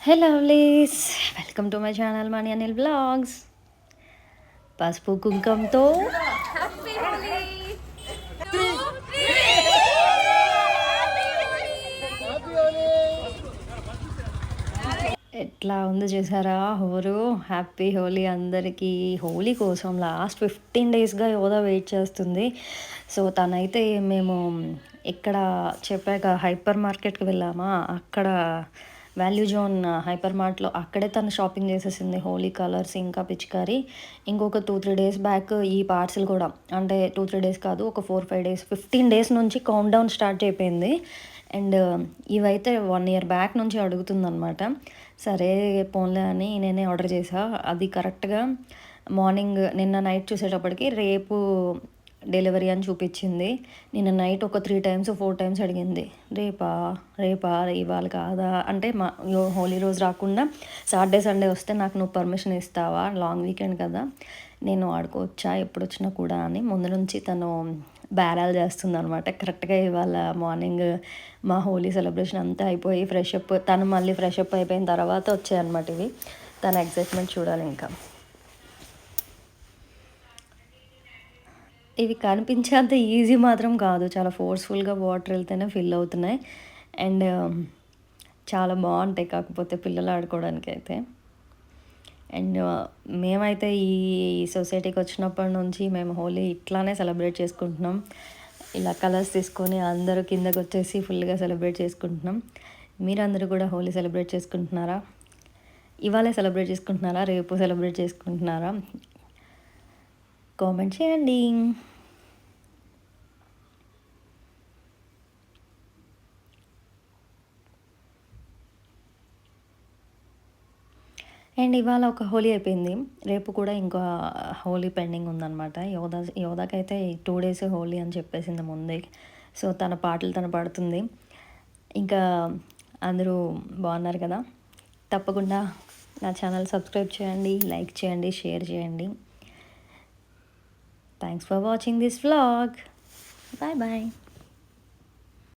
Hello lovelies welcome to my channel Mani Anil blogs పసుపు కుంకంతో ఎట్లా ఉంది చేసారా? హోరు హ్యాపీ హోలీ అందరికీ. హోలీ కోసం లాస్ట్ ఫిఫ్టీన్ డేస్గా యోదా వెయిట్ చేస్తుంది. సో తనైతే మేము ఇక్కడ చెప్పాక హైపర్ మార్కెట్కి వెళ్ళామా? అక్కడ వాల్యూ జోన్ హైపర్ మార్ట్లో అక్కడే తను షాపింగ్ చేసేసింది. హోలీ కలర్స్ ఇంకా పిచికారి. ఇంకొక టూ త్రీ డేస్ బ్యాక్ ఈ పార్సిల్ కూడా. అంటే టూ త్రీ డేస్ కాదు ఒక four five days fifteen days నుంచి కౌంట్ డౌన్ స్టార్ట్ అయిపోయింది. అండ్ ఇవైతే వన్ ఇయర్ బ్యాక్ నుంచి అడుగుతుందనమాట సరే పోన్లే అని నేనే ఆర్డర్ చేసా అది కరెక్ట్గా మార్నింగ్ నిన్న నైట్ చూసేటప్పటికి రేపు డెలివరీ అని చూపించింది. నిన్న నైట్ ఒక త్రీ టైమ్స్ ఫోర్ టైమ్స్ అడిగింది. రేపా? రేపా? ఇవాళ కాదా? అంటే మా హోలీ రోజు రాకుండా సాటర్డే సండే వస్తే నాకు నువ్వు పర్మిషన్ ఇస్తావా? లాంగ్ వీకెండ్ కదా. నేను ఆడుకోవచ్చా? ఎప్పుడు వచ్చినా కూడా అని. ముందు నుంచి తను బేరాలు చేస్తుంది అనమాట కరెక్ట్గా ఇవాళ మార్నింగ్ మా హోలీ సెలబ్రేషన్ అంతా అయిపోయి ఫ్రెష్ అప్ తను మళ్ళీ ఫ్రెష్ అప్ అయిపోయిన తర్వాత వచ్చాయి అనమాట ఇవి. తన ఎగ్జైట్మెంట్ చూడాలి ఇంకా. ఇవి కనిపించేంత ఈజీ మాత్రం కాదు. చాలా ఫోర్స్ఫుల్గా వాటర్ వెళ్తేనే ఫిల్ అవుతున్నాయి. అండ్ um, చాలా బాగుంటాయి కాకపోతే పిల్లలు ఆడుకోవడానికి అయితే. అండ్ uh, మేమైతే ఈ సొసైటీకి వచ్చినప్పటి నుంచి మేము హోలీ ఇట్లానే సెలబ్రేట్ చేసుకుంటున్నాం. ఇలా కలర్స్ తీసుకొని అందరూ కిందకు వచ్చేసి ఫుల్గా సెలబ్రేట్ చేసుకుంటున్నాం. మీరందరూ కూడా హోలీ సెలబ్రేట్ చేసుకుంటున్నారా? ఇవాళే సెలబ్రేట్ చేసుకుంటున్నారా? రేపు సెలబ్రేట్ చేసుకుంటున్నారా? కామెంట్ చేయండి అండ్ ఇవాళ ఒక హోలీ అయిపోయింది. రేపు కూడా ఇంకో హోలీ పెండింగ్ ఉందన్నమాట. యోధా యోధాకైతే టూ డేస్ హోలీ అని చెప్పేసింది ముందే. సో తన పాటలు తను పాడుతుంది. ఇంకా అందరూ బాగున్నారు కదా? తప్పకుండా నా ఛానల్ సబ్స్క్రైబ్ చేయండి లైక్ చేయండి షేర్ చేయండి. Thanks for watching this vlog. Bye bye.